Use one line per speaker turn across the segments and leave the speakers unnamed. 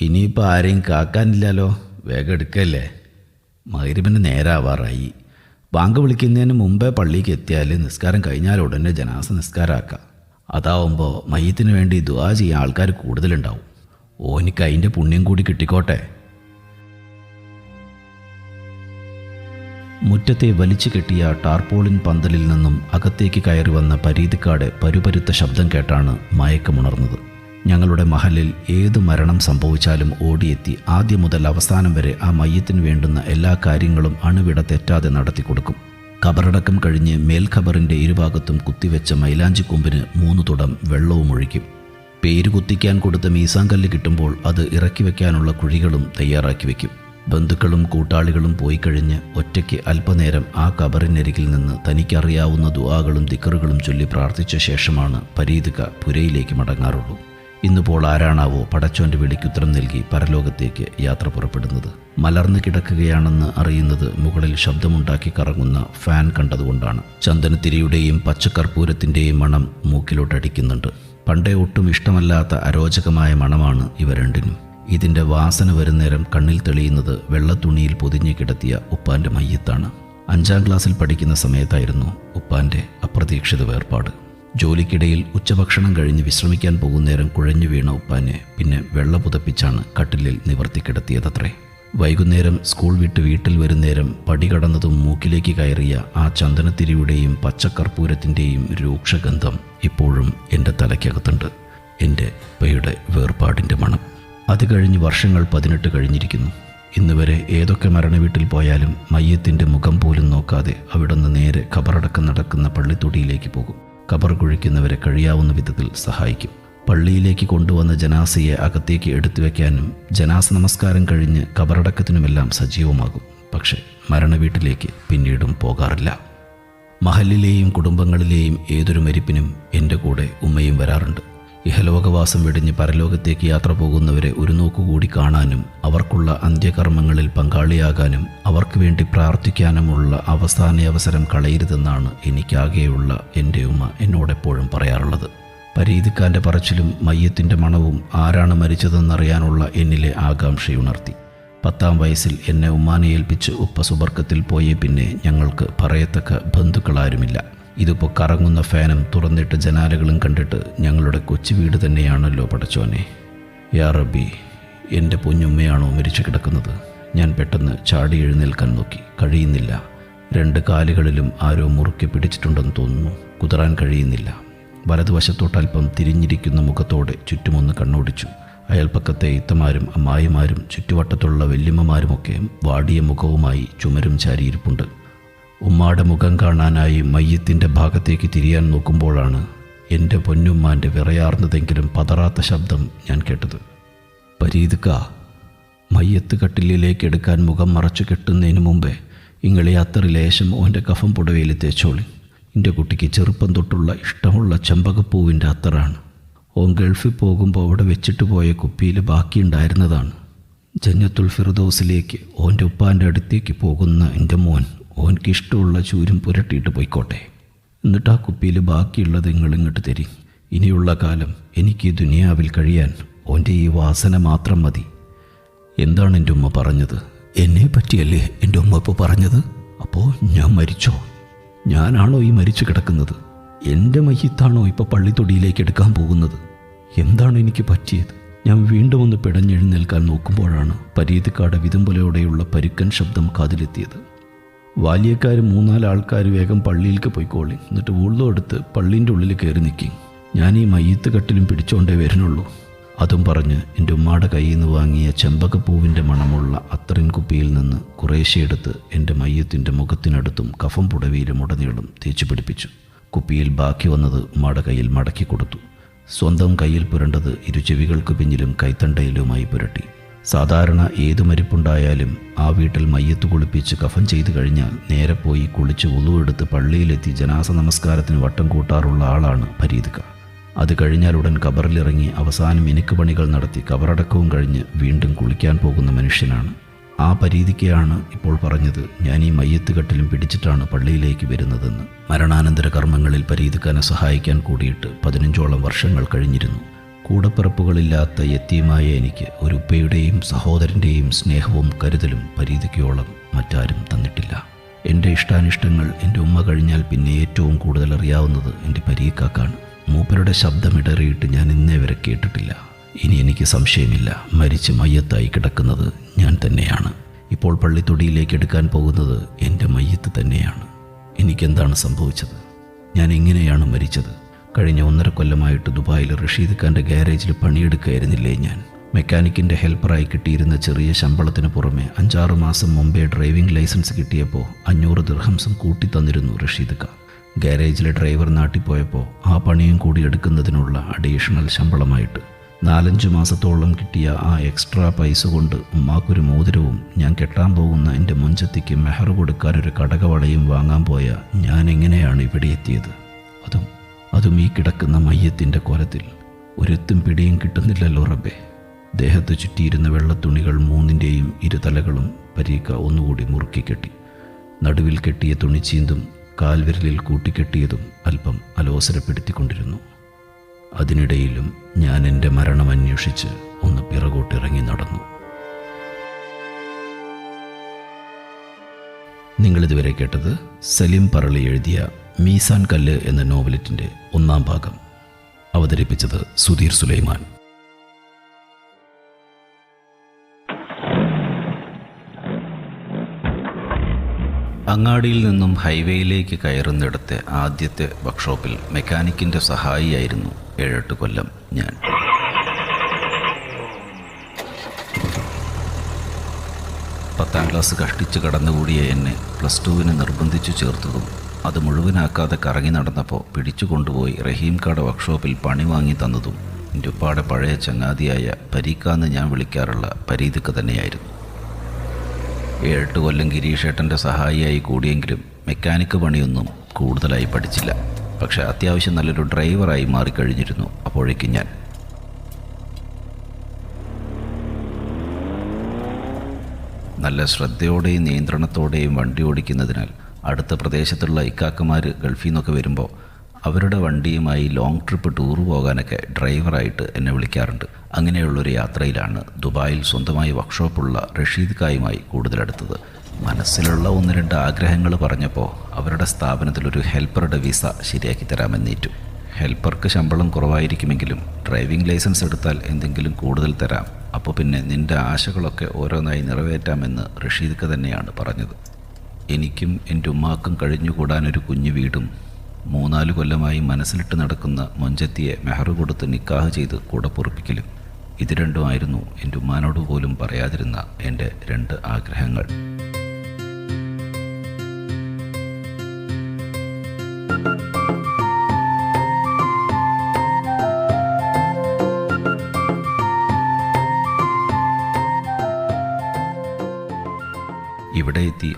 ഇനിയിപ്പോൾ ആരെയും കാക്കാനില്ലല്ലോ. വേഗം എടുക്കല്ലേ? മകരിപ്പിന്റെ നേരാവാറായി. ബാങ്ക് വിളിക്കുന്നതിന് മുമ്പേ പള്ളിക്ക് എത്തിയാൽ നിസ്കാരം കഴിഞ്ഞാൽ ഉടനെ ജനാസ നിസ്കാരമാക്കാം അതാവുമ്പോൾ മയ്യത്തിന് വേണ്ടി ദുവാ ചെയ്യാൻ ആൾക്കാർ കൂടുതലുണ്ടാവും. ഓനിക്ക് അതിന്റെ പുണ്യം കൂടി കിട്ടിക്കോട്ടെ. മുറ്റത്തെ വലിച്ചു കെട്ടിയ ടാർപോളിൻ പന്തലിൽ നിന്നും അകത്തേക്ക് കയറി വന്ന പരീതിക്കാട് പരുപരുത്ത ശബ്ദം കേട്ടാണ് മയക്കമുണർന്നത്. ഞങ്ങളുടെ മഹലിൽ ഏത് മരണം സംഭവിച്ചാലും ഓടിയെത്തി ആദ്യം മുതൽ അവസാനം വരെ ആ മയ്യത്തിന് വേണ്ടുന്ന എല്ലാ കാര്യങ്ങളും അണുവിട തെറ്റാതെ നടത്തി കൊടുക്കും. കബറടക്കം കഴിഞ്ഞ് മേൽഖബറിന്റെ ഇരുഭാഗത്തും കുത്തിവെച്ച മൈലാഞ്ചി മൈലാഞ്ചിക്കൊമ്പിന് മൂന്ന് തുടം വെള്ളവും ഒഴിക്കും. പേര് കുത്തിക്കാൻ കൊടുത്ത മീസാങ്കല്ല് കിട്ടുമ്പോൾ അത് ഇറക്കി വയ്ക്കാനുള്ള കുഴികളും തയ്യാറാക്കി വയ്ക്കും ബന്ധുക്കളും കൂട്ടാളികളും പോയി കഴിഞ്ഞ് ഒറ്റയ്ക്ക് അല്പനേരം ആ കബറിനരികിൽ നിന്ന് തനിക്കറിയാവുന്ന ദുവാകളും ദിക്കറുകളും ചൊല്ലി പ്രാർത്ഥിച്ച ശേഷമാണ് പരീതിക പുരയിലേക്ക് മടങ്ങാറുള്ളൂ. ഇന്നുപോൾ ആരാണാവോ പടച്ചോന്റെ വിളിക്കുത്തരം നൽകി പരലോകത്തേക്ക് യാത്ര പുറപ്പെടുന്നത്. മലർന്നു കിടക്കുകയാണെന്ന് അറിയുന്നത് മുകളിൽ ശബ്ദമുണ്ടാക്കി കറങ്ങുന്ന ഫാൻ കണ്ടതുകൊണ്ടാണ്. ചന്ദനത്തിരിയുടെയും പച്ചക്കർപ്പൂരത്തിന്റെയും മണം മൂക്കിലോട്ടടിക്കുന്നുണ്ട്. പണ്ടേ ഒട്ടും ഇഷ്ടമല്ലാത്ത അരോചകമായ മണമാണ് ഇവ രണ്ടിനും. ഇതിന്റെ വാസന വരുന്നേരം കണ്ണിൽ തെളിയുന്നത് വെള്ളത്തുണിയിൽ പൊതിഞ്ഞു കിടത്തിയ ഉപ്പാന്റെ മയ്യത്താണ്. അഞ്ചാം ക്ലാസ്സിൽ പഠിക്കുന്ന സമയത്തായിരുന്നു ഉപ്പാന്റെ അപ്രതീക്ഷിത വേർപാട്. ജോലിക്കിടയിൽ ഉച്ചഭക്ഷണം കഴിഞ്ഞ് വിശ്രമിക്കാൻ പോകുന്നേരം കുഴഞ്ഞു വീണ ഉപ്പാനെ പിന്നെ വെള്ള പുതപ്പിച്ചാണ് കട്ടിലിൽ നിവർത്തി കിടത്തിയതത്രേ. വൈകുന്നേരം സ്കൂൾ വിട്ട് വീട്ടിൽ വരുന്നേരം പടി കടന്നതും മൂക്കിലേക്ക് കയറിയ ആ ചന്ദനത്തിരിയുടെയും പച്ചക്കർപ്പൂരത്തിന്റെയും രൂക്ഷഗന്ധം ഇപ്പോഴും എന്റെ തലയ്ക്കകത്തുണ്ട്. എന്റെ ഉപ്പയുടെ വേർപാടിന്റെ മണം. അത് കഴിഞ്ഞ് വർഷങ്ങൾ പതിനെട്ട് കഴിഞ്ഞിരിക്കുന്നു. ഇന്ന് വരെ ഏതൊക്കെ മരണവീട്ടിൽ പോയാലും മയ്യത്തിന്റെ മുഖം പോലും നോക്കാതെ അവിടുന്ന് നേരെ ഖബറടക്കം നടക്കുന്ന പള്ളിത്തൊടിയിലേക്ക് പോകും. ഖബർ കുഴിക്കുന്നവരെ കഴിയാവുന്ന വിധത്തിൽ സഹായിക്കും. പള്ളിയിലേക്ക് കൊണ്ടുവന്ന ജനാസയെ അകത്തേക്ക് എടുത്തു വയ്ക്കാനും ജനാസ നമസ്കാരം കഴിഞ്ഞ് കബറടക്കത്തിനുമെല്ലാം സജീവമാകും. പക്ഷേ മരണവീട്ടിലേക്ക് പിന്നീടും പോകാറില്ല. മഹലിലെയും കുടുംബങ്ങളിലെയും ഏതൊരു മരിപ്പിനും എന്റെ കൂടെ ഉമ്മയും വരാറുണ്ട്. ഇഹലോകവാസം വെടിഞ്ഞ് പരലോകത്തേക്ക് യാത്ര പോകുന്നവരെ ഒരു നോക്കുകൂടി കാണാനും അവർക്കുള്ള അന്ത്യകർമ്മങ്ങളിൽ പങ്കാളിയാകാനും അവർക്ക് വേണ്ടി പ്രാർത്ഥിക്കാനുമുള്ള അവസാന അവസരം കളയരുതെന്നാണ് എനിക്കാകെയുള്ള എന്റെ ഉമ്മ എന്നോടെപ്പോഴും പറയാറുള്ളത്. പരീതിക്കാന്റെ പറച്ചിലും മയ്യത്തിന്റെ മണവും ആരാണ് മരിച്ചതെന്നറിയാനുള്ള എന്നിലെ ആകാംക്ഷയുണർത്തി. പത്താം വയസ്സിൽ എന്നെ ഉമ്മാനെ ഏൽപ്പിച്ച് ഉപ്പ സുബർക്കത്തിൽ പോയേ പിന്നെ ഞങ്ങൾക്ക് പറയത്തക്ക ബന്ധുക്കളാരുമില്ല. ഇതിപ്പോൾ കറങ്ങുന്ന ഫാനും തുറന്നിട്ട് ജനാലകളും കണ്ടിട്ട് ഞങ്ങളുടെ കൊച്ചു വീട് തന്നെയാണല്ലോ പടച്ചോനെ. യാ റബ്ബി എന്റെ പൊന്നുമ്മയാണോ മരിച്ചു കിടക്കുന്നത്? ഞാൻ പെട്ടെന്ന് ചാടി എഴുന്നേൽക്കാൻ നോക്കി. കഴിയുന്നില്ല. രണ്ട് കാലുകളിലും ആരോ മുറുക്കി പിടിച്ചിട്ടുണ്ടെന്ന് തോന്നുന്നു. കുതിരാൻ കഴിയുന്നില്ല. വലതുവശത്തോട്ടൽപ്പം തിരിഞ്ഞിരിക്കുന്ന മുഖത്തോടെ ചുറ്റുമൊന്ന് കണ്ണോടിച്ചു. അയൽപ്പക്കത്തെ ഇത്തമാരും അമ്മായിമാരും ചുറ്റുവട്ടത്തുള്ള വല്യമ്മമാരുമൊക്കെ വാടിയ മുഖവുമായി ചുമരും ചാരിയിരിപ്പുണ്ട്. ഉമ്മാടെ മുഖം കാണാനായി മയ്യത്തിന്റെ ഭാഗത്തേക്ക് തിരിയാൻ നോക്കുമ്പോഴാണ് എന്റെ പൊന്നുമ്മാന്റെ വിറയാർന്നതെങ്കിലും പതറാത്ത ശബ്ദം ഞാൻ കേട്ടത്. പരീതുക്ക മയ്യത്ത് കട്ടിലിലേക്ക് എടുക്കാൻ മുഖം മറച്ചു കെട്ടുന്നതിന് മുമ്പേ ഇങ്ങളെ അത്ര ലേശം ഓന്റെ കഫം പുടവയിൽ തേച്ചോളി. എന്റെ കുട്ടിക്ക് ചെറുപ്പം തൊട്ടുള്ള ഇഷ്ടമുള്ള ചെമ്പകപ്പൂവിന്റെ അത്തറാണ്. ഓൻ ഗൾഫിൽ പോകുമ്പോൾ അവിടെ വെച്ചിട്ട് പോയ കുപ്പിയിൽ ബാക്കിയുണ്ടായിരുന്നതാണ്. ജന്നത്തുൽ ഫിർദോസിലേക്ക് ഓന്റെ ഉപ്പാന്റെ അടുത്തേക്ക് പോകുന്ന എന്റെ മോൻ ഓൻക്ക് ഇഷ്ടമുള്ള ചൂരും പുരട്ടിയിട്ട് പോയിക്കോട്ടെ. എന്നിട്ട് ആ കുപ്പിയിൽ ബാക്കിയുള്ളത് നിങ്ങൾ ഇങ്ങോട്ട് തരി. ഇനിയുള്ള കാലം എനിക്ക് ഈ ദുനിയാവിൽ കഴിയാൻ ഓന്റെ ഈ വാസന മാത്രം മതി. എന്താണ് എന്റെ ഉമ്മ പറഞ്ഞത്? എന്നെ പറ്റിയല്ലേ എന്റെ ഉമ്മ ഇപ്പോൾ പറഞ്ഞത്? അപ്പോൾ ഞാൻ മരിച്ചോ? ഞാനാണോ ഈ മരിച്ചു കിടക്കുന്നത്? എന്റെ മയ്യത്താണോ ഇപ്പോൾ പള്ളിത്തൊടിയിലേക്ക് എടുക്കാൻ പോകുന്നത്? എന്താണ് എനിക്ക് പറ്റിയത്? ഞാൻ വീണ്ടും ഒന്ന് പിടഞ്ഞെഴുന്നേൽക്കാൻ നോക്കുമ്പോഴാണ് പരീതിക്കാട് വിതുമ്പലയോടെയുള്ള പരുക്കൻ ശബ്ദം കാതിലെത്തിയത്. വാലിയക്കാർ മൂന്നാൽ ആൾക്കാർ വേഗം പള്ളിയിലേക്ക് പോയിക്കോളി. എന്നിട്ട് ഉള്ളും എടുത്ത് പള്ളീന്റെ ഉള്ളിൽ കയറി നിൽക്കി ഞാൻ ഈ മയ്യത്ത് കട്ടിലും പിടിച്ചോണ്ടേ വരുന്നുള്ളൂ അതും പറഞ്ഞ് എന്റെ ഉമ്മാടെ കയ്യിൽ നിന്ന് വാങ്ങിയ ചെമ്പകപ്പൂവിന്റെ മണമുള്ള അത്രൻ കുപ്പിയിൽ നിന്ന് കുറേശ്ശെടുത്ത് എന്റെ മയ്യത്തിന്റെ മുഖത്തിനടുത്തും കഫം പുടവിയിലും ഉടനീളം തേച്ചു പിടിപ്പിച്ചു. കുപ്പിയിൽ ബാക്കി വന്നത് ഉമ്മാടെ കയ്യിൽ മടക്കി കൊടുത്തു. സ്വന്തം കയ്യിൽ പുരണ്ടത് ഇരു ചെവികൾക്ക് പിന്നിലും കൈത്തണ്ടയിലുമായി പുരട്ടി. സാധാരണ ഏതു മരിപ്പുണ്ടായാലും ആ വീട്ടിൽ മയ്യത്ത് കുളിപ്പിച്ച് കഫൻ ചെയ്തു കഴിഞ്ഞാൽ നേരെ പോയി കുളിച്ച് ഉളുവെടുത്ത് പള്ളിയിലെത്തി ജനാസ നമസ്കാരത്തിന് വട്ടം കൂട്ടാറുള്ള ആളാണ് ഫരീദ്ക അത് കഴിഞ്ഞാൽ ഉടൻ കബറിലിറങ്ങി അവസാനം മിനുക്ക് പണികൾ നടത്തി കബറടക്കവും കഴിഞ്ഞ് വീണ്ടും കുളിക്കാൻ പോകുന്ന മനുഷ്യനാണ്. ആ പരീതിക്കയാണ് ഇപ്പോൾ പറഞ്ഞത് ഞാൻ ഈ മയ്യത്ത് കെട്ടിലും പിടിച്ചിട്ടാണ് പള്ളിയിലേക്ക് വരുന്നതെന്ന്. മരണാനന്തര കർമ്മങ്ങളിൽ പരീതിക്കാനെ സഹായിക്കാൻ കൂടിയിട്ട് പതിനഞ്ചോളം വർഷങ്ങൾ കഴിഞ്ഞിരുന്നു. കൂടപ്പിറപ്പുകളില്ലാത്ത യത്തീമായ എനിക്ക് ഒരു ഉപ്പയുടെയും സഹോദരന്റെയും സ്നേഹവും കരുതലും പരീതിക്കോളം മറ്റാരും തന്നിട്ടില്ല. എന്റെ ഇഷ്ടാനിഷ്ടങ്ങൾ എന്റെ ഉമ്മ കഴിഞ്ഞാൽ പിന്നെ ഏറ്റവും കൂടുതൽ അറിയാവുന്നത് എന്റെ പരീക്കാക്കാണ്. മൂപ്പരുടെ ശബ്ദമിടറിയിട്ട് ഞാൻ ഇന്നേ വരെ കേട്ടിട്ടില്ല. ഇനി എനിക്ക് സംശയമില്ല. മരിച്ച് മയ്യത്തായി കിടക്കുന്നത് ഞാൻ തന്നെയാണ്. ഇപ്പോൾ പള്ളിത്തൊടിയിലേക്ക് എടുക്കാൻ പോകുന്നത് എന്റെ മയ്യത്ത് തന്നെയാണ്. എനിക്കെന്താണ് സംഭവിച്ചത്? ഞാൻ എങ്ങനെയാണ് മരിച്ചത്? കഴിഞ്ഞ ഒന്നര കൊല്ലമായിട്ട് ദുബായിൽ റഷീദ് ഖാന്റെ ഗ്യാരേജിൽ പണിയെടുക്കുകയായിരുന്നില്ലേ ഞാൻ. മെക്കാനിക്കിന്റെ ഹെൽപ്പറായി കിട്ടിയിരുന്ന ചെറിയ ശമ്പളത്തിന് പുറമെ അഞ്ചാറ് മാസം മുമ്പേ ഡ്രൈവിംഗ് ലൈസൻസ് കിട്ടിയപ്പോൾ അഞ്ഞൂറ് ദിർഹംസം കൂട്ടി തന്നിരുന്നു റഷീദ് ഖാൻ. ഗാരേജിലെ ഡ്രൈവർ നാട്ടിൽ പോയപ്പോൾ ആ പണിയും കൂടി എടുക്കുന്നതിനുള്ള അഡീഷണൽ ശമ്പളമായിട്ട്. നാലഞ്ച് മാസത്തോളം കിട്ടിയ ആ എക്സ്ട്രാ പൈസ കൊണ്ട് ഉമ്മാക്കൊരു മോതിരവും ഞാൻ കെട്ടാൻ പോകുന്ന എന്റെ മുഞ്ചത്തിക്ക് മെഹർ കൊടുക്കാൻ ഒരു കടകവളയും വാങ്ങാൻ പോയ ഞാൻ എങ്ങനെയാണ് ഇവിടെ എത്തിയത്? അതും അതും ഈ കിടക്കുന്ന മയ്യത്തിന്റെ കോലത്തിൽ ഒരെത്തും പിടിയും കിട്ടുന്നില്ലല്ലോ റബ്ബെ. ദേഹത്ത് ചുറ്റിയിരുന്ന വെള്ളത്തുണികൾ മൂന്നിന്റെയും ഇരുതലകളും പരീക്ക ഒന്നുകൂടി മുറുക്കി കെട്ടി. നടുവിൽ കെട്ടിയ തുണിച്ചീന്തും കാൽവിരലിൽ കൂട്ടിക്കെട്ടിയതും അല്പം അലോസരപ്പെടുത്തിക്കൊണ്ടിരുന്നു. അതിനിടയിലും ഞാൻ എന്റെ മരണം അന്വേഷിച്ച് ഒന്ന് പിറകോട്ടിറങ്ങി നടന്നു. നിങ്ങളിതുവരെ കേട്ടത് സലിം പറളി എഴുതിയ മീസാൻ കല്ല് എന്ന നോവലറ്റിന്റെ ഒന്നാം ഭാഗം അവതരിപ്പിച്ചത് സുധീർ സുലൈമാൻ. അങ്ങാടിയിൽ നിന്നും ഹൈവേയിലേക്ക് കയറുന്നിടത്തെ ആദ്യത്തെ വർക്ക്ഷോപ്പിൽ മെക്കാനിക്കിന്റെ സഹായിയായിരുന്നു ഏഴെട്ട് കൊല്ലം ഞാൻ. പത്താം ക്ലാസ് കഷ്ടിച്ച് കടന്നുകൂടിയ എന്നെ പ്ലസ് ടുവിന് നിർബന്ധിച്ചു ചേർത്തതും അത് മുഴുവനാക്കാതെ കറങ്ങി നടന്നപ്പോൾ പിടിച്ചു കൊണ്ടുപോയി റഹീം കാട വർക്ക്ഷോപ്പിൽ പണി വാങ്ങി തന്നതും എന്റെ പഴയ ചങ്ങാതിയായ പരീക്കാന്ന് ഞാൻ വിളിക്കാറുള്ള പരീതിക്ക് തന്നെയായിരുന്നു. ഏഴെട്ട് കൊല്ലം ഗിരീഷേട്ടന്റെ സഹായിയായി കൂടിയെങ്കിലും മെക്കാനിക്ക് പണിയൊന്നും കൂടുതലായി പഠിച്ചില്ല. പക്ഷെ അത്യാവശ്യം നല്ലൊരു ഡ്രൈവറായി മാറിക്കഴിഞ്ഞിരുന്നു അപ്പോഴേക്കും ഞാൻ. നല്ല ശ്രദ്ധയോടെയും നിയന്ത്രണത്തോടെയും വണ്ടി ഓടിക്കുന്നതിനാൽ അടുത്ത പ്രദേശത്തുള്ള ഇക്കാക്കമാർ ഗൾഫിൽ നിന്നൊക്കെ വരുമ്പോൾ അവരുടെ വണ്ടിയുമായി ലോങ് ട്രിപ്പ് ടൂർ പോകാനൊക്കെ ഡ്രൈവറായിട്ട് എന്നെ വിളിക്കാറുണ്ട്. അങ്ങനെയുള്ളൊരു യാത്രയിലാണ് ദുബായിൽ സ്വന്തമായി വർക്ക്ഷോപ്പുള്ള റഷീദ് കായുമായി കൂടുതലെടുത്തത്. മനസ്സിലുള്ള ഒന്ന് രണ്ട് ആഗ്രഹങ്ങൾ പറഞ്ഞപ്പോൾ അവരുടെ സ്ഥാപനത്തിലൊരു ഹെൽപ്പറുടെ വിസ ശരിയാക്കി തരാമെന്നേറ്റു. ഹെൽപ്പർക്ക് ശമ്പളം കുറവായിരിക്കുമെങ്കിലും ഡ്രൈവിംഗ് ലൈസൻസ് എടുത്താൽ എന്തെങ്കിലും കൂടുതൽ തരാം. അപ്പോൾ പിന്നെ നിന്റെ ആശകളൊക്കെ ഓരോന്നായി നിറവേറ്റാമെന്ന് റഷീദ്ക്ക് തന്നെയാണ് പറഞ്ഞത്. എനിക്കും എന്റെ ഉമ്മാക്കും കഴിഞ്ഞുകൂടാനൊരു കുഞ്ഞു വീടും മൂന്നാൽ കൊല്ലമായി മനസ്സിലിട്ട് നടക്കുന്ന മൊഞ്ചത്തിയെ മെഹർ കൊടുത്ത് നിക്കാഹ് ചെയ്ത് കൂടെ പൊറുപ്പിക്കലും. ഇത് രണ്ടുമായിരുന്നു എന്റെ ഉമ്മാനോട് പോലും പറയാതിരുന്ന എന്റെ രണ്ട് ആഗ്രഹങ്ങൾ.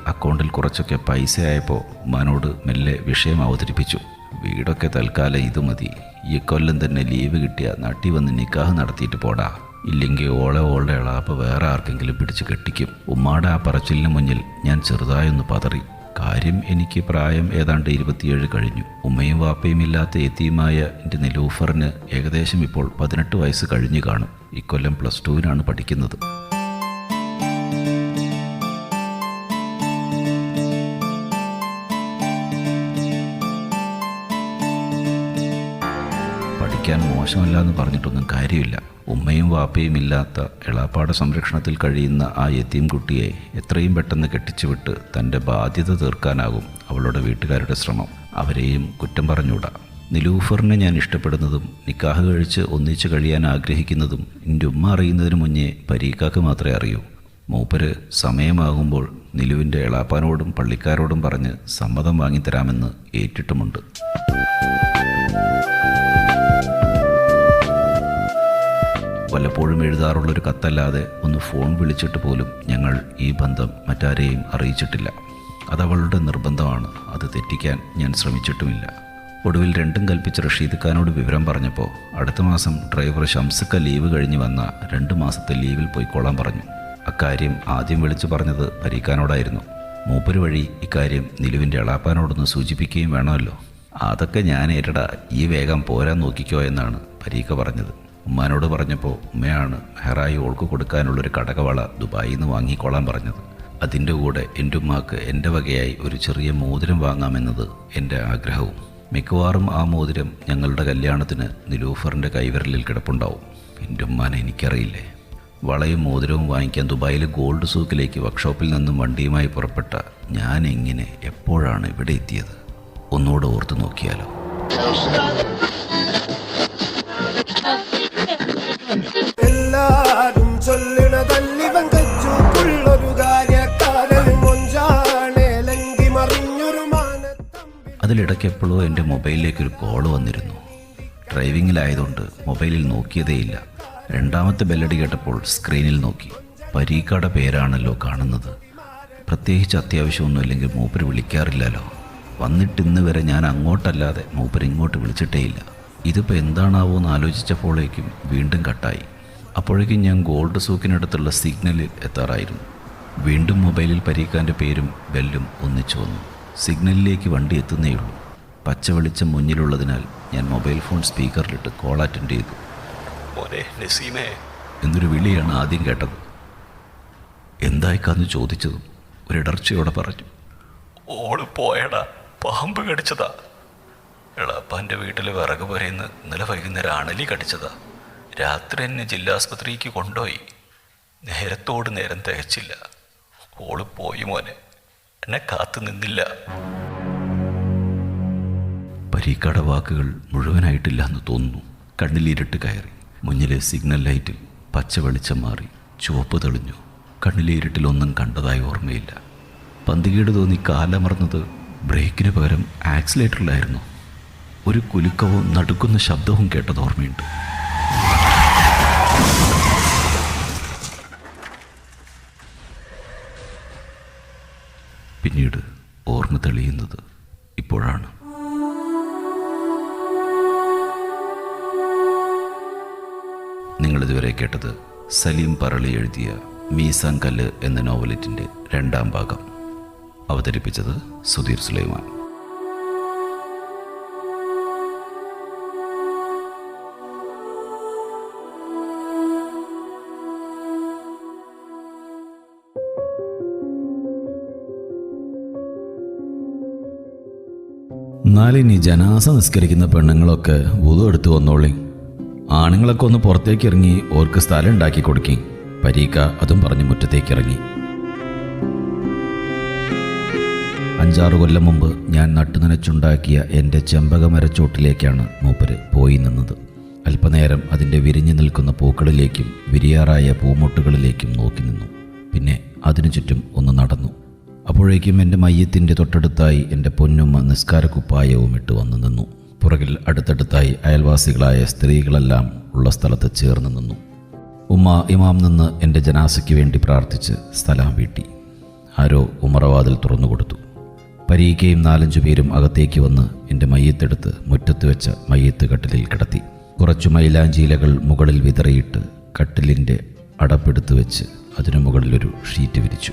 അക്കൗണ്ടിൽ കുറച്ചൊക്കെ പൈസ ആയപ്പോൾ ഉമ്മാനോട് മെല്ലെ വിഷയം അവതരിപ്പിച്ചു. വീടൊക്കെ തൽക്കാലം ഇത് മതി. ഈ കൊല്ലം തന്നെ ലീവ് കിട്ടിയ നട്ടി വന്ന് നിക്കാഹ് നടത്തിയിട്ട് പോടാ. ഇല്ലെങ്കിൽ ഓളെ ഓളെ ഇളാപ്പ് വേറെ ആർക്കെങ്കിലും പിടിച്ച് കെട്ടിക്കും. ഉമ്മാടെ ആ പറച്ചിലിന് മുന്നിൽ ഞാൻ ചെറുതായൊന്ന് പതറി. കാര്യം എനിക്ക് പ്രായം ഏതാണ്ട് ഇരുപത്തിയേഴ് കഴിഞ്ഞു. ഉമ്മയും വാപ്പയും ഇല്ലാത്ത എത്തിയുമായ എന്റെ നിലൂഫറിന് ഏകദേശം ഇപ്പോൾ പതിനെട്ട് വയസ്സ് കഴിഞ്ഞു കാണും. ഇക്കൊല്ലം പ്ലസ് ടുവിനാണ് പഠിക്കുന്നത്. മോശമല്ല എന്ന് പറഞ്ഞിട്ടൊന്നും കാര്യമില്ല. ഉമ്മയും വാപ്പയും ഇല്ലാത്ത എളാപ്പാട സംരക്ഷണത്തിൽ കഴിയുന്ന ആ യത്തീം കുട്ടിയെ എത്രയും പെട്ടെന്ന് കെട്ടിച്ചുവിട്ട് തന്റെ ബാധ്യത തീർക്കാനാകും അവളുടെ വീട്ടുകാരുടെ ശ്രമം. അവരെയും കുറ്റം പറഞ്ഞൂടാ നിലൂഫറിനെ ഞാൻ ഇഷ്ടപ്പെടുന്നതും നിക്കാഹ് കഴിച്ച് ഒന്നിച്ച് കഴിയാൻ ആഗ്രഹിക്കുന്നതും എന്റെ ഉമ്മ അറിയുന്നതിന് മുന്നേ പരീക്കാക്ക് മാത്രമേ അറിയൂ. മൂപ്പര് സമയമാകുമ്പോൾ നിലുവിന്റെ എളാപ്പാനോടും പള്ളിക്കാരോടും പറഞ്ഞ് സമ്മതം വാങ്ങിത്തരാമെന്ന് ഏറ്റിട്ടുമുണ്ട്. വല്ലപ്പോഴും എഴുതാറുള്ളൊരു കത്തല്ലാതെ ഒന്ന് ഫോൺ വിളിച്ചിട്ട് പോലും ഞങ്ങൾ ഈ ബന്ധം മറ്റാരെയും അറിയിച്ചിട്ടില്ല. അതവളുടെ നിർബന്ധമാണ്. അത് തെറ്റിക്കാൻ ഞാൻ ശ്രമിച്ചിട്ടുമില്ല. ഒടുവിൽ രണ്ടും കൽപ്പിച്ച് റഷീദ് ഖാനോട് വിവരം പറഞ്ഞപ്പോൾ അടുത്ത മാസം ഡ്രൈവർ ഷംസക്ക ലീവ് കഴിഞ്ഞ് വന്ന രണ്ട് മാസത്തെ ലീവിൽ പോയിക്കോളാൻ പറഞ്ഞു. അക്കാര്യം ആദ്യം വിളിച്ചു പറഞ്ഞത് പരീക്കാനോടായിരുന്നു മൂപ്പര് വഴി ഇക്കാര്യം നിലുവിന്റെ എളാപ്പാനോടൊന്ന് സൂചിപ്പിക്കുകയും വേണമല്ലോ. അതൊക്കെ ഞാൻ ഏറ്റടാ ഈ വേഗം പോരാൻ നോക്കിക്കോ എന്നാണ് പരീക്ക പറഞ്ഞത്. ഉമ്മാനോട് പറഞ്ഞപ്പോൾ ഉമ്മയാണ് മെഹറായി ഓൾക്ക് കൊടുക്കാനുള്ളൊരു കടകവള ദുബായിൽ നിന്ന് വാങ്ങിക്കോളാൻ പറഞ്ഞത്. അതിന്റെ കൂടെ എന്റെ ഉമ്മാക്ക് എന്റെ വകയായി ഒരു ചെറിയ മോതിരം വാങ്ങാമെന്നത് എന്റെ ആഗ്രഹവും. മിക്കവാറും ആ മോതിരം ഞങ്ങളുടെ കല്യാണത്തിന് നിലൂഫറിന്റെ കൈവിരലിൽ കിടപ്പുണ്ടാവും. എന്റെ ഉമ്മാനെ എനിക്കറിയില്ലേ? വളയും മോതിരവും വാങ്ങിക്കാൻ ദുബായിലെ ഗോൾഡ് സൂക്കിലേക്ക് വർക്ക്ഷോപ്പിൽ നിന്നും വണ്ടിയുമായി പുറപ്പെട്ട ഞാൻ എങ്ങനെ എപ്പോഴാണ് ഇവിടെ എത്തിയത്? ഒന്നുകൂടെ ഓർത്തു നോക്കിയാലോ. അതിലിടയ്ക്ക് എപ്പോഴോ എന്റെ മൊബൈലിലേക്ക് ഒരു കോൾ വന്നിരുന്നു. ഡ്രൈവിങ്ങിലായതുകൊണ്ട് മൊബൈലിൽ നോക്കിയതേയില്ല. രണ്ടാമത്തെ ബെല്ലടി കേട്ടപ്പോൾ സ്ക്രീനിൽ നോക്കി. പരീക്കയുടെ പേരാണല്ലോ കാണുന്നത്. പ്രത്യേകിച്ച് അത്യാവശ്യമൊന്നുമില്ലെങ്കിൽ മൂപ്പര് വിളിക്കാറില്ലല്ലോ. വന്നിട്ട് ഇന്ന് വരെ ഞാൻ അങ്ങോട്ടല്ലാതെ മൂപ്പര് ഇങ്ങോട്ട് വിളിച്ചിട്ടേയില്ല. ഇതിപ്പോൾ എന്താണാവോ എന്ന് ആലോചിച്ചപ്പോഴേക്കും വീണ്ടും കട്ടായി. അപ്പോഴേക്കും ഞാൻ ഗോൾഡ് സൂക്കിനടുത്തുള്ള സിഗ്നലിൽ എത്താറായിരുന്നു. വീണ്ടും മൊബൈലിൽ പരീക്കാന്റെ പേരും ബെല്ലും ഒന്നിച്ചു വന്നു. സിഗ്നലിലേക്ക് വണ്ടി എത്തുന്നേയുള്ളൂ പച്ച വെളിച്ചം മുന്നിലുള്ളതിനാൽ ഞാൻ മൊബൈൽ ഫോൺ സ്പീക്കറിലിട്ട് കോൾ അറ്റൻഡ് ചെയ്തു. മോനെ നസീമേ. എന്നൊരു വിളിയാണ് ആദ്യം കേട്ടത്. എന്തായിക്കാന്ന് ചോദിച്ചതും ഒരിടർച്ചയോടെ പറഞ്ഞു. ഓൾ പോയടാ പാമ്പ് കടിച്ചതാ. എളാപ്പാന്റെ വീട്ടിൽ വിറക് പുരയിന്ന് ഇന്നലെ വൈകുന്നേരം അണലി കടിച്ചതാ. രാത്രി എന്നെ ജില്ലാസ്പത്രിക്ക് കൊണ്ടുപോയി. നേരത്തോട് നേരം തികച്ചില്ല. ഓൾ പോയി മോനെ. എന്നെ കാത്തു നിന്നില്ല. പരീക്കട വാക്കുകൾ മുഴുവനായിട്ടില്ല എന്ന് തോന്നുന്നു കണ്ണിലിരുട്ട് കയറി. മുന്നിലെ സിഗ്നൽ ലൈറ്റിൽ പച്ച വെളിച്ചം മാറി. ചുവപ്പ് തെളിഞ്ഞു. കണ്ണിലെ ഇരുട്ടിൽ ഒന്നും കണ്ടതായി ഓർമ്മയില്ല. പന്തികേട് തോന്നി കാലമർന്നത് ബ്രേക്കിന് പകരം ആക്സിലേറ്ററിലായിരുന്നു. ഒരു കുലുക്കവും നടുക്കുന്ന ശബ്ദവും കേട്ടത് ഓർമ്മയുണ്ട്. പിന്നീട് ഓർമ്മ തെളിയുന്നത് ഇപ്പോഴാണ്. നിങ്ങളിതുവരെ കേട്ടത് സലീം പറളി എഴുതിയ മീസാൻ എന്ന നോവലറ്റിന്റെ രണ്ടാം ഭാഗം. അവതരിപ്പിച്ചത് സുധീർ സുലൈമാൻ. എന്നാലിനി ജനാസ നിസ്കരിക്കുന്ന പെണ്ണുങ്ങളൊക്കെ വുതു എടുത്തു വന്നോളി. ആണുങ്ങളൊക്കെ ഒന്ന് പുറത്തേക്ക് ഇറങ്ങി ഓർക്ക് സ്ഥലം ഉണ്ടാക്കി കൊടുക്കി. പരീക്ക അതും പറഞ്ഞ് മുറ്റത്തേക്ക് ഇറങ്ങി അഞ്ചാറ് കൊല്ലം മുമ്പ് ഞാൻ നട്ടുനനച്ചുണ്ടാക്കിയ എന്റെ ചെമ്പകമരച്ചോട്ടിലേക്കാണ് മൂപ്പര് പോയി നിന്നത്. അല്പനേരം അതിന്റെ വിരിഞ്ഞു നിൽക്കുന്ന പൂക്കളിലേക്കും വിരിയാറായ പൂമൊട്ടുകളിലേക്കും നോക്കി നിന്നു. പിന്നെ അതിനു ചുറ്റും ഒന്ന് നടന്നു. അപ്പോഴേക്കും എന്റെ മയ്യത്തിന്റെ തൊട്ടടുത്തായി എന്റെ പൊന്നുമ്മ നിസ്കാരക്കുപ്പായവും ഇട്ട് വന്നു നിന്നു. പുറകിൽ അടുത്തടുത്തായി അയൽവാസികളായ സ്ത്രീകളെല്ലാം ഉള്ള സ്ഥലത്ത് ചേർന്ന് നിന്നു. ഉമ്മ ഇമാം നിന്ന് എന്റെ ജനാസയ്ക്ക് വേണ്ടി പ്രാർത്ഥിച്ച് സ്ഥലം വീട്ടി. ആരോ ഉമറവാതിൽ തുറന്നു കൊടുത്തു. പരീക്കയും നാലഞ്ചു പേരും അകത്തേക്ക് വന്ന് എന്റെ മയ്യത്തെടുത്ത് മുറ്റത്ത് വെച്ച മയ്യത്ത് കട്ടിലിൽ കിടത്തി. കുറച്ചു മൈലാഞ്ചീലകൾ മുകളിൽ വിതറിയിട്ട് കട്ടിലിന്റെ അടപ്പെടുത്ത് വെച്ച് അതിനു മുകളിലൊരു ഷീറ്റ് വിരിച്ചു.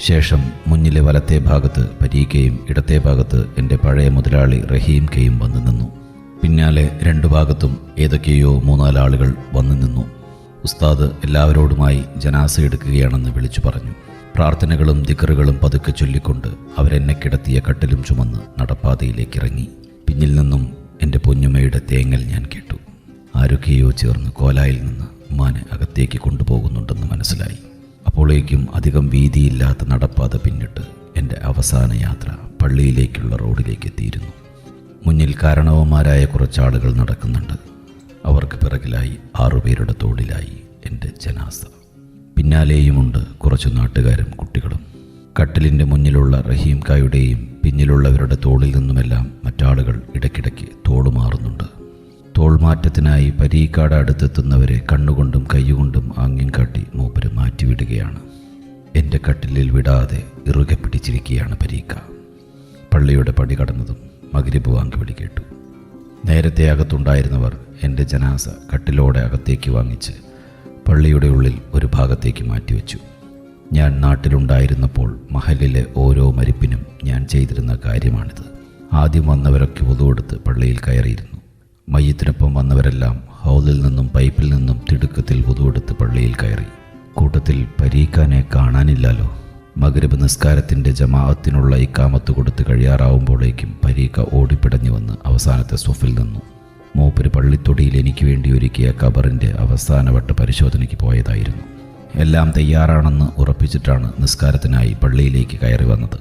ശേഷം മുന്നിലെ വലത്തെ ഭാഗത്ത് പരീക്കയും ഇടത്തെ ഭാഗത്ത് എന്റെ പഴയ മുതലാളി റഹീം കെയും വന്നു നിന്നു. പിന്നാലെ രണ്ടു ഭാഗത്തും ഏതൊക്കെയോ മൂന്നാലാളുകൾ വന്നു നിന്നു. ഉസ്താദ് എല്ലാവരോടുമായി ജനാസ എടുക്കുകയാണെന്ന് വിളിച്ചു പറഞ്ഞു. പ്രാർത്ഥനകളും ദിക്കറുകളും പതുക്കെ ചൊല്ലിക്കൊണ്ട് അവരെന്നെ കിടത്തിയ കട്ടിലും ചുമന്ന് നടപ്പാതയിലേക്ക് ഇറങ്ങി പിന്നിൽ നിന്നും എന്റെ പൊന്നുമ്മയുടെ തേങ്ങൽ ഞാൻ കേട്ടു. ആരൊക്കെയോ ചേർന്ന് കോലായിൽ നിന്ന് ഉമ്മാനെ അകത്തേക്ക് കൊണ്ടുപോകുന്നുണ്ടെന്ന് മനസ്സിലായി. അപ്പോഴേക്കും അധികം വീതിയില്ലാത്ത നടപ്പാത പിന്നിട്ട് എന്റെ അവസാന യാത്ര പള്ളിയിലേക്കുള്ള റോഡിലേക്ക് എത്തിയിരുന്നു. മുന്നിൽ കാരണവന്മാരായ കുറച്ചാളുകൾ നടക്കുന്നുണ്ട്. അവർക്ക് പിറകിലായി ആറുപേരുടെ തോടിലായി എന്റെ ജനാസ. പിന്നാലെയുമുണ്ട് കുറച്ച് നാട്ടുകാരും കുട്ടികളും. കട്ടിലിന്റെ മുന്നിലുള്ള റഹീം കായുടെയും പിന്നിലുള്ളവരുടെ തോളിൽ നിന്നുമെല്ലാം മറ്റാളുകൾ ഇടയ്ക്കിടയ്ക്ക് തോളുമാറുന്നുണ്ട്. തോൾമാറ്റത്തിനായി പരീക്കാട് അടുത്തെത്തുന്നവരെ കണ്ണുകൊണ്ടും കൈകൊണ്ടും ആംഗ്യം കാട്ടി മൂപ്പര് മാറ്റിവിടുകയാണ്. എന്റെ കട്ടിലിൽ വിടാതെ ഇറുകെ പിടിച്ചിരിക്കുകയാണ് പരീക്ക. പള്ളിയുടെ പടി കടന്നതും മകരിബ് വാങ്ങിവിടി കേട്ടു. നേരത്തെ അകത്തുണ്ടായിരുന്നവർ എന്റെ ജനാസ കട്ടിലോടെ അകത്തേക്ക് വാങ്ങിച്ച് പള്ളിയുടെ ഉള്ളിൽ ഒരു ഭാഗത്തേക്ക് മാറ്റിവെച്ചു. ഞാൻ നാട്ടിലുണ്ടായിരുന്നപ്പോൾ മഹലിലെ ഓരോ മരിപ്പിനും ഞാൻ ചെയ്തിരുന്ന കാര്യമാണിത്. ആദ്യം വന്നവരൊക്കെ ഒതുവെടുത്ത് പള്ളിയിൽ കയറിയിരുന്നു. മയ്യത്തിനൊപ്പം വന്നവരെല്ലാം
ഹൗദിൽ നിന്നും പൈപ്പിൽ നിന്നും തിടുക്കത്തിൽ പുതുവെടുത്ത് പള്ളിയിൽ കയറി. കൂട്ടത്തിൽ പരീക്കാനെ കാണാനില്ലല്ലോ. മകരബ് നിസ്കാരത്തിന്റെ ജമാഅത്തിനുള്ള ഇക്കാമത്ത് കൊടുത്ത് കഴിയാറാവുമ്പോഴേക്കും പരീക്ക ഓടിപ്പിടഞ്ഞു വന്ന് അവസാനത്തെ സ്വഫിൽ നിന്നു. മൂപ്പര് പള്ളിത്തൊടിയിൽ എനിക്ക് വേണ്ടി ഒരുക്കിയ കബറിന്റെ അവസാനവട്ട പരിശോധനയ്ക്ക് പോയതായിരുന്നു. എല്ലാം തയ്യാറാണെന്ന് ഉറപ്പിച്ചിട്ടാണ് നിസ്കാരത്തിനായി പള്ളിയിലേക്ക് കയറി വന്നത്.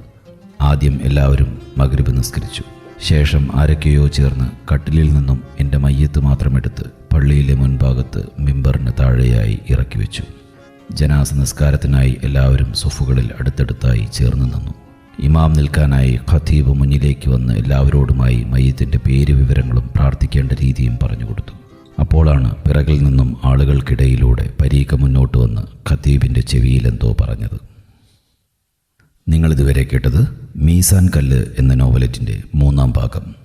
ആദ്യം എല്ലാവരും മകരബ് നിസ്കരിച്ചു. ശേഷം ആരൊക്കെയോ ചേർന്ന് കട്ടിലിൽ നിന്നും എന്റെ മയ്യത്ത് മാത്രമെടുത്ത് പള്ളിയിലെ മുൻഭാഗത്ത് മിമ്പറിന് താഴെയായി ഇറക്കി വെച്ചു. ജനാസ നിസ്കാരത്തിനായി എല്ലാവരും സുഫുകളിൽ അടുത്തടുത്തായി ചേർന്ന് നിന്നു. ഇമാം നിൽക്കാനായി ഖത്തീബ് മുന്നിലേക്ക് വന്ന് എല്ലാവരോടുമായി മയ്യത്തിന്റെ പേര് വിവരങ്ങളും പ്രാർത്ഥിക്കേണ്ട രീതിയും പറഞ്ഞു കൊടുത്തു. അപ്പോഴാണ് പിറകിൽ നിന്നും ആളുകൾക്കിടയിലൂടെ പരീക്ക മുന്നോട്ട് വന്ന് ഖത്തീബിന്റെ ചെവിയിലെന്തോ പറഞ്ഞത്. നിങ്ങളിതുവരെ കേട്ടത് മീസാൻ കല്ല് എന്ന നോവലറ്റിന്റെ മൂന്നാം ഭാഗം.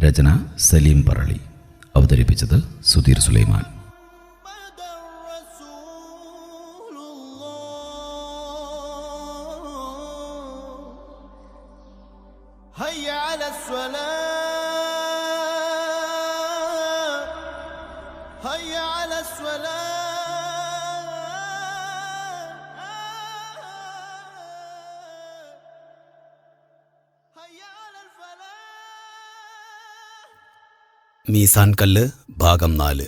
രചന സലീം പറളി. അവതരിപ്പിച്ചത് സുധീർ സുലൈമാൻ.
മീസാൻ കല്ല് ഭാഗം നാല്.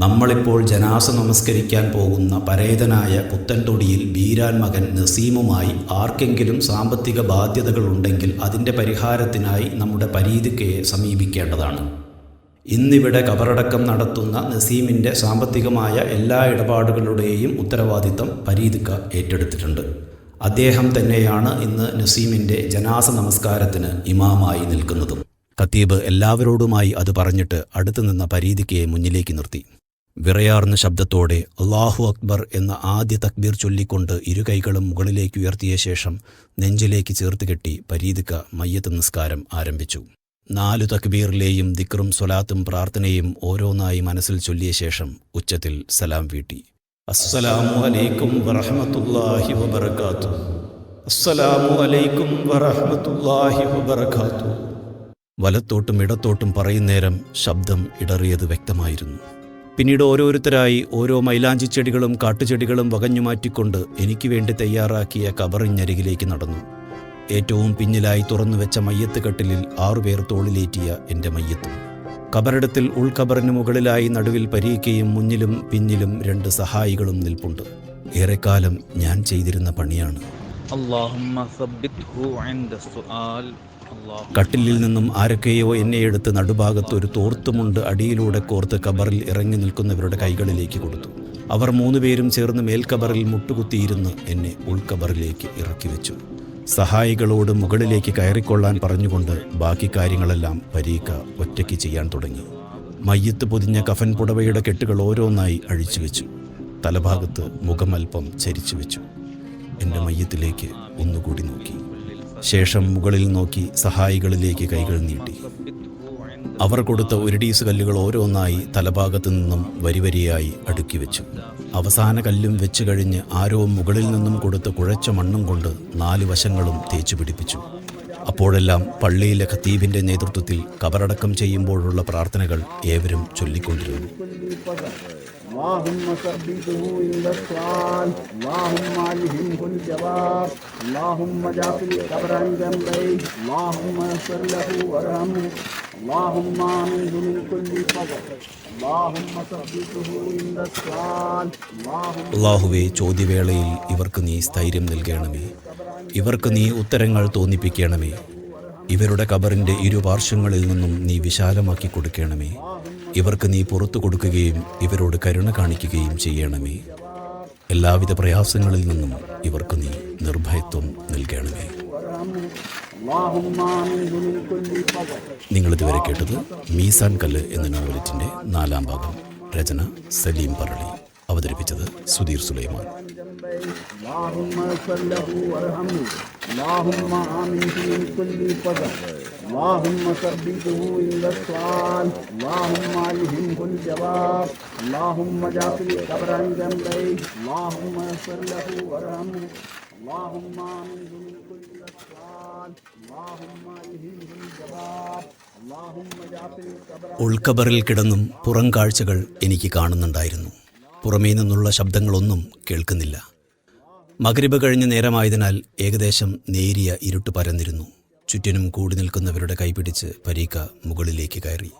നമ്മളിപ്പോൾ ജനാസ നമസ്കരിക്കാൻ പോകുന്ന പരേതനായ പുത്തൻതൊടിയിൽ ബീരാൻ മകൻ നസീമുമായി ആർക്കെങ്കിലും സാമ്പത്തിക ബാധ്യതകളുണ്ടെങ്കിൽ അതിന്റെ പരിഹാരത്തിനായി നമ്മുടെ പരീതിക്കയെ സമീപിക്കേണ്ടതാണ്. ഇന്നിവിടെ കബറടക്കം നടത്തുന്ന നസീമിന്റെ സാമ്പത്തികമായ എല്ലാ ഇടപാടുകളുടെയും ഉത്തരവാദിത്തം പരീതിക്ക ഏറ്റെടുത്തിട്ടുണ്ട്. അദ്ദേഹം തന്നെയാണ് ഇന്ന് നസീമിന്റെ ജനാസ നമസ്കാരത്തിന് ഇമാമായി നിൽക്കുന്നതും. ഖത്തീബ് എല്ലാവരോടുമായി അത് പറഞ്ഞിട്ട് അടുത്തു നിന്ന പരീതിക്കയെ മുന്നിലേക്ക് നിർത്തി. വിറയാർന്ന ശബ്ദത്തോടെ അള്ളാഹു അക്ബർ എന്ന ആദ്യ തക്ബീർ ചൊല്ലിക്കൊണ്ട് ഇരു കൈകളും മുകളിലേക്ക് ഉയർത്തിയ ശേഷം നെഞ്ചിലേക്ക് ചേർത്ത് കെട്ടി പരീതിക്ക മയ്യത്ത് നിസ്കാരം ആരംഭിച്ചു. നാലു തക്ബീറിലെയും ദിക്റും സ്വലാത്തും പ്രാർത്ഥനയും ഓരോന്നായി മനസ്സിൽ ചൊല്ലിയ ശേഷം ഉച്ചത്തിൽ സലാം വീട്ടി. അസ്സലാമു അലൈക്കും വറഹ്മത്തുള്ളാഹി വബറകാത്തു അസ്സലാമു അലൈക്കും വറഹ്മത്തുള്ളാഹി വബറകാത്തു വലത്തോട്ടും ഇടത്തോട്ടും പറയുന്നേരം ശബ്ദം ഇടറിയത് വ്യക്തമായിരുന്നു. പിന്നീട് ഓരോരുത്തരായി ഓരോ മൈലാഞ്ചി ചെടികളും കാട്ടുചെടികളും വകഞ്ഞു മാറ്റിക്കൊണ്ട് എനിക്ക് വേണ്ടി തയ്യാറാക്കിയ കബറിഞ്ഞരികിലേക്ക് നടന്നു. ഏറ്റവും പിന്നിലായി തുറന്നു വെച്ച മയ്യത്ത് കെട്ടിലിൽ ആറുപേർ തോളിലേറ്റിയ എന്റെ മയ്യത്തും. കബറിടത്തിൽ ഉൾക്കബറിന് മുകളിലായി നടുവിൽ പരീക്കയും മുന്നിലും പിന്നിലും രണ്ട് സഹായികളും നിൽപ്പുണ്ട്. ഏറെക്കാലം ഞാൻ ചെയ്തിരുന്ന പണിയാണ്. കട്ടിലിൽ നിന്നും ആരൊക്കെയോ എന്നെ എടുത്ത് നടുഭാഗത്ത് ഒരു തോർത്തുമുണ്ട് അടിയിലൂടെ കോർത്ത് കബറിൽ ഇറങ്ങി നിൽക്കുന്നവരുടെ കൈകളിലേക്ക് കൊടുത്തു. അവർ മൂന്നുപേരും ചേർന്ന് മേൽക്കബറിൽ മുട്ടുകുത്തിയിരുന്ന് എന്നെ ഉൾക്കബറിലേക്ക് ഇറക്കി വെച്ചു. സഹായികളോട് മുകളിലേക്ക് കയറിക്കൊള്ളാൻ പറഞ്ഞുകൊണ്ട് ബാക്കി കാര്യങ്ങളെല്ലാം പരീക്ക ഒറ്റയ്ക്ക് ചെയ്യാൻ തുടങ്ങി. മയ്യത്ത് പൊതിഞ്ഞ കഫൻ പുടവയുടെ കെട്ടുകൾ ഓരോന്നായി അഴിച്ചു വെച്ചു. തലഭാഗത്ത് മുഖമൽപ്പം ചരിച്ചു വെച്ചു. എന്റെ മയ്യത്തിലേക്ക് ഒന്നുകൂടി നോക്കി. ശേഷം മുകളിൽ നോക്കി സഹായികളിലേക്ക് കൈകൾ നീട്ടി. അവർ കൊടുത്ത ഒരിടീസ് കല്ലുകൾ ഓരോന്നായി തലഭാഗത്തു നിന്നും വരിവരിയായി അടുക്കി വെച്ചു അവസാന കല്ലും വെച്ച് കഴിഞ്ഞ് ആരോ മുകളിൽ നിന്നും കൊടുത്ത കുഴച്ച മണ്ണും കൊണ്ട് നാല് വശങ്ങളും തേച്ചു പിടിപ്പിച്ചു അപ്പോഴെല്ലാം പള്ളിയിലെ ഖത്തീബിന്റെ നേതൃത്വത്തിൽ കബറടക്കം ചെയ്യുമ്പോഴുള്ള പ്രാർത്ഥനകൾ ഏവരും ചൊല്ലിക്കൊണ്ടിരുന്നു
اللهم ثبته عند السؤال اللهم علمه الجواب اللهم جعل القبر عن جنبيه اللهم يسر له وارحمه اللهم امنه من كل فضل اللهم ثبته عند السؤال اللهم
അള്ളാഹുവെ ചോദ്യവേളയിൽ ഇവർക്ക് നീ സ്ഥൈര്യം നൽകണമേ ഇവർക്ക് നീ ഉത്തരങ്ങൾ തോന്നിപ്പിക്കണമേ ഇവരുടെ കബറിൻ്റെ ഇരുപാർശ്വങ്ങളിൽ നിന്നും നീ വിശാലമാക്കി കൊടുക്കണമേ ഇവർക്ക് നീ പുറത്തു കൊടുക്കുകയും ഇവരോട് കരുണ കാണിക്കുകയും ചെയ്യണമേ എല്ലാവിധ പ്രയാസങ്ങളിൽ നിന്നും ഇവർക്ക് നീ നിർഭയത്വം നൽകണമേ നിങ്ങളിതുവരെ കേട്ടത് മീസാൻ കല്ല് എന്ന നോവലറ്റിൻ്റെ നാലാം ഭാഗം രചന സലീം പറളി അവതരിപ്പിച്ചത് സുധീർ സുലൈമാൻ
اللهم اغفر له وارحمه اللهم آمنه من كل فضل اللهم ثبته عند السؤال اللهم علمه الجواب اللهم جعل القبر عن جنبيه اللهم اغفر له وارحمه اللهم آمنه من كل
ഉൾക്കബറിൽ കിടന്നും പുറം കാഴ്ചകൾ എനിക്ക് കാണുന്നുണ്ടായിരുന്നു. പുറമേ നിന്നുള്ള ശബ്ദങ്ങളൊന്നും കേൾക്കുന്നില്ല. മകരിബ് കഴിഞ്ഞ നേരമായതിനാൽ ഏകദേശം നേരിയ ഇരുട്ട് പരന്നിരുന്നു. ചുറ്റിനും കൂടി നിൽക്കുന്നവരുടെ കൈപിടിച്ച് പരീക്ക മുകളിലേക്ക് കയറി.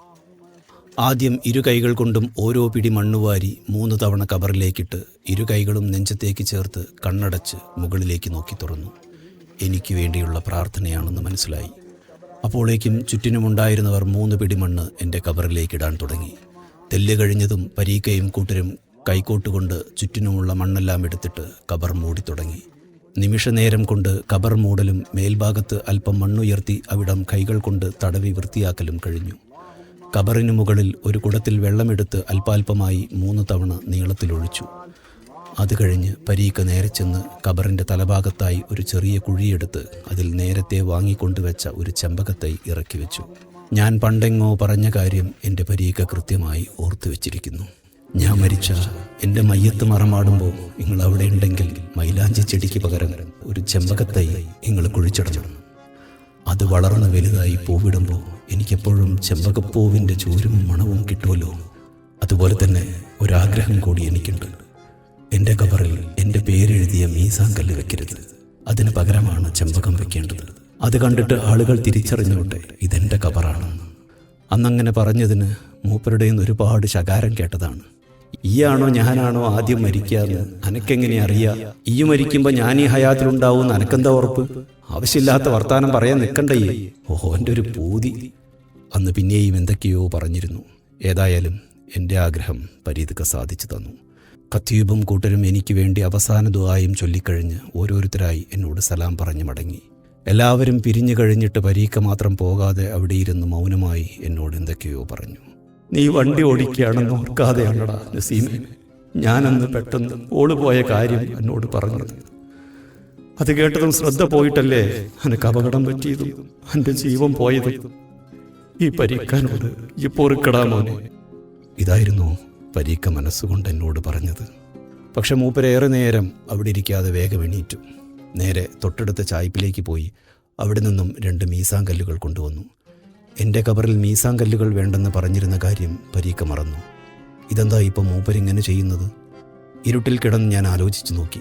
ആദ്യം ഇരു കൈകൾ കൊണ്ടും ഓരോ പിടി മണ്ണുവാരി മൂന്ന് തവണ കബറിലേക്കിട്ട് ഇരു കൈകളും നെഞ്ചത്തേക്ക് ചേർത്ത് കണ്ണടച്ച് മുകളിലേക്ക് നോക്കി തുറന്നു. എനിക്ക് വേണ്ടിയുള്ള പ്രാർത്ഥനയാണെന്ന് മനസ്സിലായി. അപ്പോഴേക്കും ചുറ്റിനുമുണ്ടായിരുന്നവർ മൂന്ന് പിടി മണ്ണ് എന്റെ കബറിലേക്കിടാൻ തുടങ്ങി. തെല്ല് കഴിഞ്ഞതും പരീക്കയും കൂട്ടരും കൈക്കോട്ടുകൊണ്ട് ചുറ്റിനുമുള്ള മണ്ണെല്ലാം എടുത്തിട്ട് കബർ മൂടി തുടങ്ങി. നിമിഷനേരം കൊണ്ട് കബർ മൂടലും മേൽഭാഗത്ത് അല്പം മണ്ണുയർത്തി അവിടം കൈകൾ കൊണ്ട് തടവി വൃത്തിയാക്കലും കഴിഞ്ഞു. കബറിനു മുകളിൽ ഒരു കുടത്തിൽ വെള്ളമെടുത്ത് അല്പാൽപമായി മൂന്ന് തവണ നീളത്തിലൊഴിച്ചു. അത് കഴിഞ്ഞ് പരീക്ക നേരെ ചെന്ന് കബറിന്റെ തലഭാഗത്തായി ഒരു ചെറിയ കുഴിയെടുത്ത് അതിൽ നേരത്തെ വാങ്ങിക്കൊണ്ടുവച്ച ഒരു ചെമ്പകത്തൈ ഇറക്കി വെച്ചു. ഞാൻ പണ്ടെങ്ങോ പറഞ്ഞ കാര്യം എന്റെ പരീക്ക കൃത്യമായി ഓർത്തു വെച്ചിരിക്കുന്നു. ഞാൻ മരിച്ച എന്റെ മയ്യത്ത് മറമാടുമ്പോൾ നിങ്ങൾ അവിടെ ഉണ്ടെങ്കിൽ മൈലാഞ്ചി ചെടിക്ക് പകരം ഒരു ചെമ്പകത്തൈ നിങ്ങൾ കുഴിച്ചിടണം. അത് വളർന്ന് വലുതായി പൂവിടുമ്പോൾ എനിക്കെപ്പോഴും ചെമ്പകപ്പൂവിന്റെ ചൂരും മണവും കിട്ടുമല്ലോ. അതുപോലെ തന്നെ ഒരാഗ്രഹം കൂടി എനിക്കുണ്ട്. എന്റെ കബറിൽ എന്റെ പേരെഴുതിയ മീസാങ്കല്ല് വെക്കരുത്. അതിന് പകരമാണ് ചെമ്പകം വെക്കേണ്ടത്. അത് കണ്ടിട്ട് ആളുകൾ തിരിച്ചറിഞ്ഞോട്ടെ ഇതെന്റെ കബറാണ്. അന്നങ്ങനെ പറഞ്ഞതിന് മൂപ്പരുടെ ഒരുപാട് ശകാരം കേട്ടതാണ്. ഈയാണോ ഞാനാണോ ആദ്യം മരിക്കാന്ന് അനക്കെങ്ങനെ അറിയാ? ഈ മരിക്കുമ്പോ ഞാൻ ഈ ഹയാത്തിലുണ്ടാവും അനക്കെന്താ ഉറപ്പ്? ആവശ്യമില്ലാത്ത വർത്താനം പറയാൻ നിൽക്കണ്ടയ്യേ ഓഹോ എന്റെ ഒരു പൂതി. അന്ന് പിന്നെയും എന്തൊക്കെയോ പറഞ്ഞിരുന്നു. ഏതായാലും എന്റെ ആഗ്രഹം പരീതിക്ക് സാധിച്ചു തന്നു. ഖത്തീബും കൂട്ടരും എനിക്ക് വേണ്ടി അവസാന ദുആയും ചൊല്ലിക്കഴിഞ്ഞ് ഓരോരുത്തരായി എന്നോട് സലാം പറഞ്ഞു മടങ്ങി. എല്ലാവരും പിരിഞ്ഞു കഴിഞ്ഞിട്ട് പരീക്ക മാത്രം പോകാതെ അവിടെ ഇരുന്ന് മൗനമായി എന്നോട് എന്തൊക്കെയോ പറഞ്ഞു. നീ വണ്ടി ഓടിക്കുകയാണെന്ന് ഓർക്കാതെയാണടാ നസീമെ. ഞാനന്ന് പെട്ടെന്ന് ഓൾ പോയ കാര്യം എന്നോട് പറഞ്ഞു അത് കേട്ടതും ശ്രദ്ധ പോയിട്ടല്ലേ എനിക്ക് അപകടം പറ്റിയതും എന്റെ ജീവൻ പോയതും? ഈ പരീക്കാനോട് ഇപ്പോൾ മോനെ. ഇതായിരുന്നു പരീക്ക മനസ്സുകൊണ്ട് എന്നോട് പറഞ്ഞത്. പക്ഷെ മൂപ്പരേറെ നേരം അവിടെ ഇരിക്കാതെ വേഗം എണീറ്റു. നേരെ തൊട്ടടുത്ത ചായ്പിലേക്ക് പോയി അവിടെ നിന്നും രണ്ട് മീസാങ്കല്ലുകൾ കൊണ്ടുവന്നു. എന്റെ കബറിൽ മീസാങ്കല്ലുകൾ വേണ്ടെന്ന് പറഞ്ഞിരുന്ന കാര്യം പരീക്ക മറന്നു. ഇതെന്താ ഇപ്പം മൂപ്പരിങ്ങനെ ചെയ്യുന്നത്? ഇരുട്ടിൽ കിടന്ന് ഞാൻ ആലോചിച്ചു നോക്കി.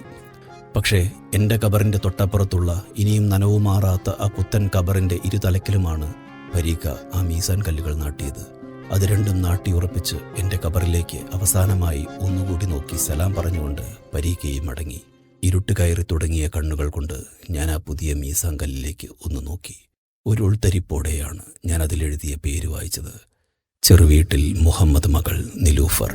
പക്ഷേ എന്റെ കബറിന്റെ തൊട്ടപ്പുറത്തുള്ള ഇനിയും നനവുമാറാത്ത ആ പുത്തൻ കബറിന്റെ ഇരുതലക്കിലുമാണ് പരീക്ക ആ മീസാൻ കല്ലുകൾ നാട്ടിയത്. അത് രണ്ടും നാട്ടിയുറപ്പിച്ച് എന്റെ കബറിലേക്ക് അവസാനമായി ഒന്നുകൂടി നോക്കി സലാം പറഞ്ഞുകൊണ്ട് പരീക്കയും മടങ്ങി. ഇരുട്ട് കയറി തുടങ്ങിയ കണ്ണുകൾ കൊണ്ട് ഞാൻ ആ പുതിയ മീസാങ്കല്ലിലേക്ക് ഒന്ന് നോക്കി. ഒരു ഉൾത്തരിപ്പോടെയാണ് ഞാൻ അതിലെഴുതിയ പേര് വായിച്ചത്. ചെറുവീട്ടിൽ മുഹമ്മദ് മകൾ നിലൂഫർ.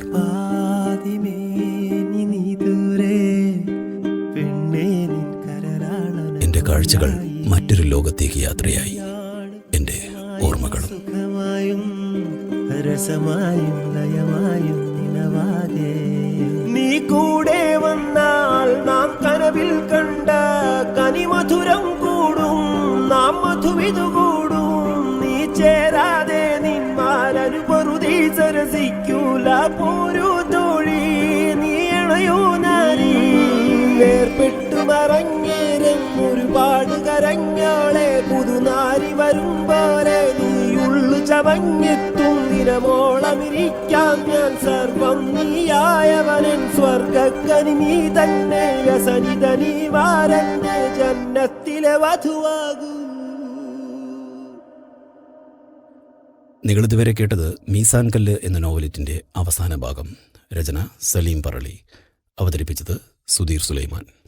എന്റെ കാഴ്ചകൾ മറ്റൊരു ലോകത്തേക്ക് യാത്രയായി. എന്റെ ഓർമ്മകളും.
രസമായും ലയമായും നിലവാകെ.
നീ കൂടെ വന്നാൽ നാം കനവിൽ കണ്ട കനിമധുരം കൂടും നാം മധുവിതു കൂടും. നീ ചേരാതെ നിന്മാരൊരു പൊറുതി സരസിക്കൂല പോരൂ നീയുള്ളു ചവഞ്ഞെത്തും ദിനമോളമിരിക്കാം ഞാൻ സർവം നീയായവനൻ സ്വർഗക്കനി നീ തന്നെ വ്യസനിത നീ വാരന്റെ ജന്നത്തിലെ വധുവാകൂ.
നിങ്ങളിതുവരെ കേട്ടത് മീസാൻ കല്ല് എന്ന നോവലിറ്റിന്റെ അവസാന ഭാഗം. രചന സലീം പറളി. അവതരിപ്പിച്ചത് സുധീർ സുലൈമാൻ.